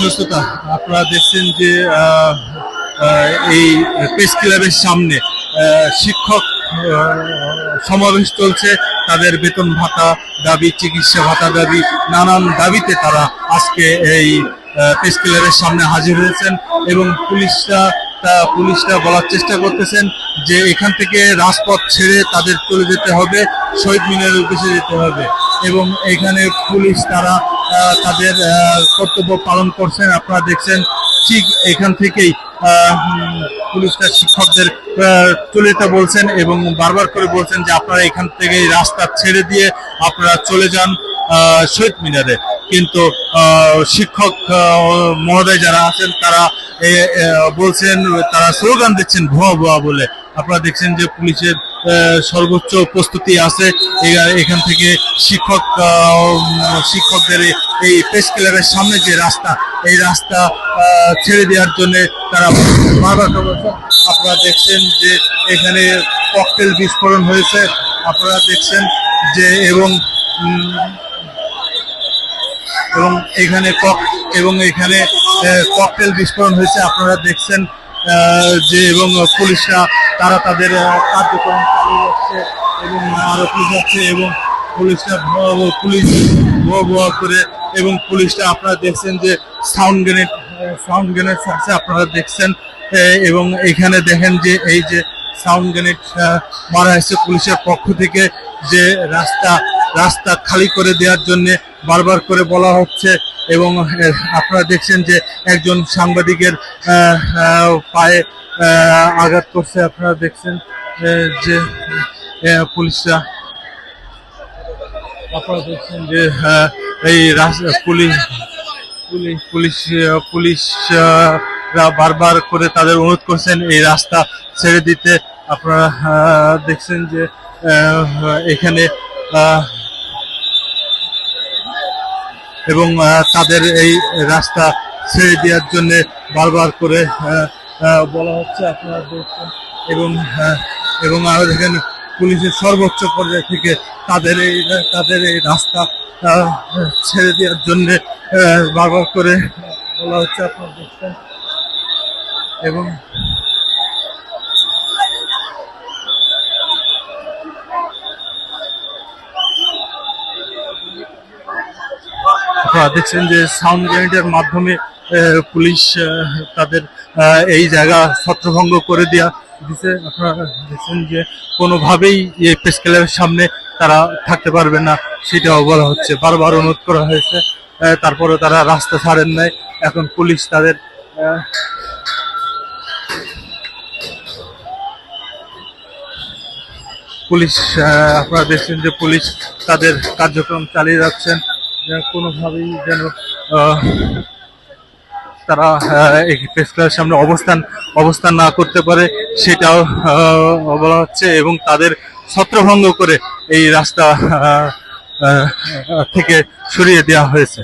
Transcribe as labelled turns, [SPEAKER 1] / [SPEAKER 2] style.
[SPEAKER 1] সুস্থতা আপনারা দেখছেন যে এই প্রেস ক্লাবের সামনে শিক্ষক সমাবেশ চলছে। তাদের বেতন ভাতা দাবি, চিকিৎসা ভাতা দাবি, নানান দাবিতে তারা আজকে এই প্রেস ক্লাবের সামনে হাজির হয়েছেন এবং পুলিশরা, তা পুলিশরা বলার চেষ্টা করতেছেন যে এখান থেকে রাজপথ ছেড়ে তাদের চলে যেতে হবে, শহীদ মিনারের উদ্দেশ্যে যেতে হবে। এবং এখানে পুলিশ তারা তাদের কর্তব্য পালন করছেন। আপনারা দেখছেন ঠিক এখান থেকেই পুলিশরা শিক্ষকদের চলে যেতে বলছেন এবং বারবার করে বলছেন যে আপনারা এখান থেকে রাস্তা ছেড়ে দিয়ে আপনারা চলে যান শহীদ মিনারে। কিন্তু শিক্ষক মহোদয় যারা আছেন, তারা বলছেন, তারা স্লোগান দিচ্ছেন ভুয়া ভুয়া বলে। আপনারা দেখছেন যে পুলিশের সর্বোচ্চ প্রস্তুতি আছে। এখান থেকে শিক্ষক শিক্ষকদের এই প্রেস ক্লাবের সামনে যে রাস্তা, এই রাস্তা ছেড়ে দেওয়ার জন্য তারা বারবার আপনারা দেখছেন যে এখানে ককটেল বিস্ফোরণ হয়েছে। আপনারা দেখছেন যে এবং এবং এখানে কক এবং এখানে ককটেল বিস্ফোরণ হয়েছে। আপনারা দেখছেন যে এবং পুলিশরা তারা তাদের কার্যক্রম চালিয়ে যাচ্ছে এবং আরও পুলিশ যাচ্ছে এবং পুলিশরা পুলিশ ভুয়া ভুয়া করে এবং পুলিশরা আপনারা দেখছেন যে সাউন্ড গ্রেনেড সাউন্ড গ্রেনেড আছে আপনারা দেখছেন এবং এখানে দেখেন যে এই যে সাউন্ড গ্রেনেড মারা হয়েছে পুলিশের পক্ষ থেকে যে রাস্তা রাস্তা খালি করে দেওয়ার জন্য বারবার করে বলা হচ্ছে। এবং আপনারা দেখছেন যে একজন সাংবাদিকের পায়ে আঘাত করছে। আপনারা দেখছেন যে পুলিশরা, আপনারা দেখছেন যে এই পুলিশ পুলিশ পুলিশ, পুলিশরা বারবার করে তাদের অনুরোধ করছেন এই রাস্তা ছেড়ে দিতে। আপনারা দেখছেন যে এখানে এবং তাদের এই রাস্তা ছেড়ে দেওয়ার জন্য বারবার করে বলা হচ্ছে আপনারা দেখছেন। এবং এবং আরও দেখেন, পুলিশের সর্বোচ্চ পর্যায় থেকে তাদের এই তাদের এই রাস্তা ছেড়ে দেওয়ার জন্য বারবার করে বলা হচ্ছে আপনারা দেখছেন। এবং দেখছেন যে সাউন্ড গ্রেনেডের মাধ্যমে পুলিশ তাদের এই জায়গা ছত্রভঙ্গ করে দেওয়া দিছে। আপনারা দেখছেন যে কোনোভাবেই এই প্রেস ক্লাবের সামনে তারা থাকতে পারবে না, সেটাও বলা হচ্ছে। বারবার অনুরোধ করা হয়েছে তারপরে তারা রাস্তা ছাড়েন নাই। এখন পুলিশ তাদের পুলিশ আপনারা দেখছেন যে পুলিশ তাদের কার্যক্রম চালিয়ে যাচ্ছেন। কোনোভাবেই যেন তারা এই প্রেস ক্লাবের সামনে অবস্থান অবস্থান না করতে পারে, সেটাও বলা হচ্ছে এবং তাদের ছত্রভঙ্গ করে এই রাস্তা থেকে সরিয়ে দেওয়া হয়েছে।